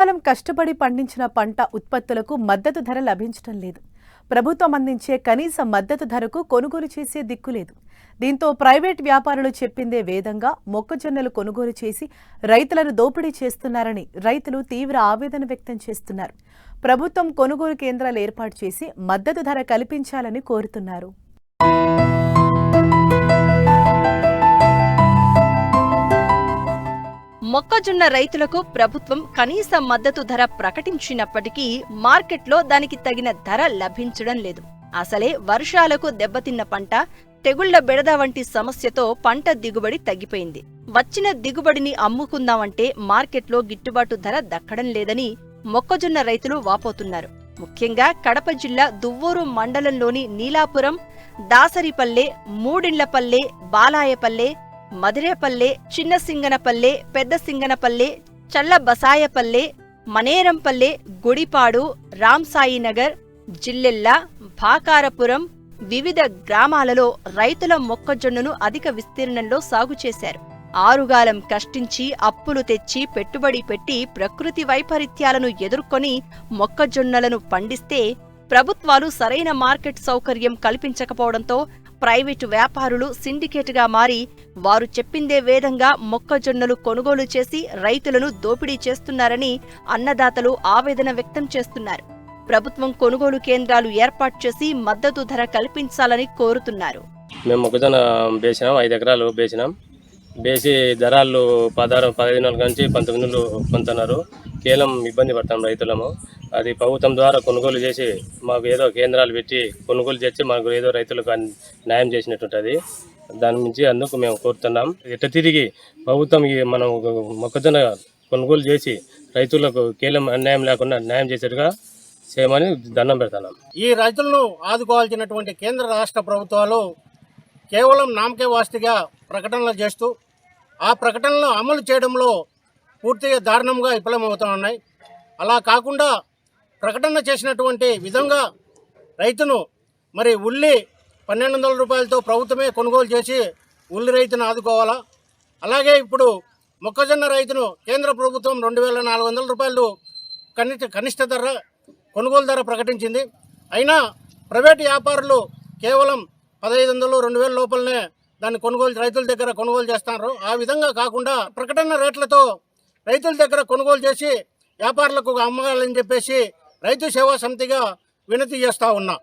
కాలం కష్టపడి పండించిన పంట ఉత్పత్తులకు మద్దతు ధర లభించడం లేదు. ప్రభుత్వం అందించే కనీస మద్దతు ధరకు కొనుగోలు చేసే దిక్కు లేదు. దీంతో ప్రైవేట్ వ్యాపారులు చెప్పిందే వేదంగా మొక్కజొన్నలు కొనుగోలు చేసి రైతులను దోపిడీ చేస్తున్నారని రైతులు తీవ్ర ఆవేదన వ్యక్తం చేస్తున్నారు. ప్రభుత్వం కొనుగోలు కేంద్రాలు ఏర్పాటు చేసి మద్దతు ధర కల్పించాలని కోరుతున్నారు. మొక్కజొన్న రైతులకు ప్రభుత్వం కనీస మద్దతు ధర ప్రకటించినప్పటికీ మార్కెట్లో దానికి తగిన ధర లభించడం లేదు. అసలే వర్షాలకు దెబ్బతిన్న పంట తెగుళ్ళ బెడద వంటి సమస్యతో పంట దిగుబడి తగ్గిపోయింది. వచ్చిన దిగుబడిని అమ్ముకుందామంటే మార్కెట్లో గిట్టుబాటు ధర దక్కడం లేదని మొక్కజొన్న రైతులు వాపోతున్నారు. ముఖ్యంగా కడప జిల్లా దువ్వూరు మండలంలోని నీలాపురం దాసరిపల్లె మూడిండ్లపల్లె బాలాయపల్లె మదిరేపల్లె చిన్న సింగనపల్లె పెద్ద సింగనపల్లె చల్ల బసాయపల్లె మనేరంపల్లె గుడిపాడు రాంసాయినగర్ జిల్లెల్లా భాకారపురం వివిధ గ్రామాలలో రైతుల మొక్కజొన్నను అధిక విస్తీర్ణంలో సాగు చేశారు. ఆరుగాలం కష్టించి అప్పులు తెచ్చి పెట్టుబడి పెట్టి ప్రకృతి వైపరీత్యాలను ఎదుర్కొని మొక్కజొన్నలను పండిస్తే ప్రభుత్వాలు సరైన మార్కెట్ సౌకర్యం కల్పించకపోవడంతో ప్రైవేటు వ్యాపారులు సిండికేట్గా మారి వారు చెప్పిందే వేదంగా మొక్కజొన్నలు కొనుగోలు చేసి రైతులను దోపిడీ చేస్తున్నారని అన్నదాతలు ఆవేదన వ్యక్తం చేస్తున్నారు. ప్రభుత్వం కొనుగోలు కేంద్రాలు ఏర్పాటు చేసి మద్దతు ధర కల్పించాలని కోరుతున్నారు. మేము మొక్కజొన్న బేసినాం ఐదు ఎకరాలు బేసినాం. బేసి ధరలు పదహారు పదిహేను నెలల నుంచి పంతొమ్మిది నెలలు పొందుతున్నారు. కేవలం ఇబ్బంది పడతాం రైతులము. అది ప్రభుత్వం ద్వారా కొనుగోలు చేసి మాకు ఏదో కేంద్రాలు పెట్టి కొనుగోలు చేసి మాకు ఏదో రైతులకు న్యాయం చేసినట్టుంటుంది. దాని నుంచి అందుకు మేము కోరుతున్నాం. ఎట్ట తిరిగి ప్రభుత్వం మనం మొక్కజొన్న కొనుగోలు చేసి రైతులకు కేవలం అన్యాయం లేకుండా న్యాయం చేసేట్టుగా చేయమని దండం పెడతాం ఈ రైతులను ఆదుకోవాల్సినటువంటి కేంద్ర రాష్ట్ర ప్రభుత్వాలు కేవలం నామకే వాస్తిగా ప్రకటనలు చేస్తూ ఆ ప్రకటనలు అమలు చేయడంలో పూర్తిగా దారుణంగా విఫలమవుతూ ఉన్నాయి. అలా కాకుండా ప్రకటన చేసినటువంటి విధంగా రైతును మరి ఉల్లి పన్నెండు వందల రూపాయలతో ప్రభుత్వమే కొనుగోలు చేసి ఉల్లి రైతును ఆదుకోవాలా? అలాగే ఇప్పుడు మొక్కజొన్న రైతును కేంద్ర ప్రభుత్వం రెండు వేల నాలుగు వందల రూపాయలు కనిష్ట కనిష్ట ధర కొనుగోలు ధర ప్రకటించింది. అయినా ప్రైవేట్ వ్యాపారులు కేవలం పదహైదు వందలు రెండు వేల లోపలనే దాన్ని కొనుగోలు రైతుల దగ్గర కొనుగోలు చేస్తున్నారు ఆ విధంగా కాకుండా ప్రకటన రేట్లతో రైతుల దగ్గర కొనుగోలు చేసి వ్యాపారులకు అమ్మగాలని చెప్పేసి రైతు సేవా సమితిగా వినతి చేస్తూ ఉన్నా.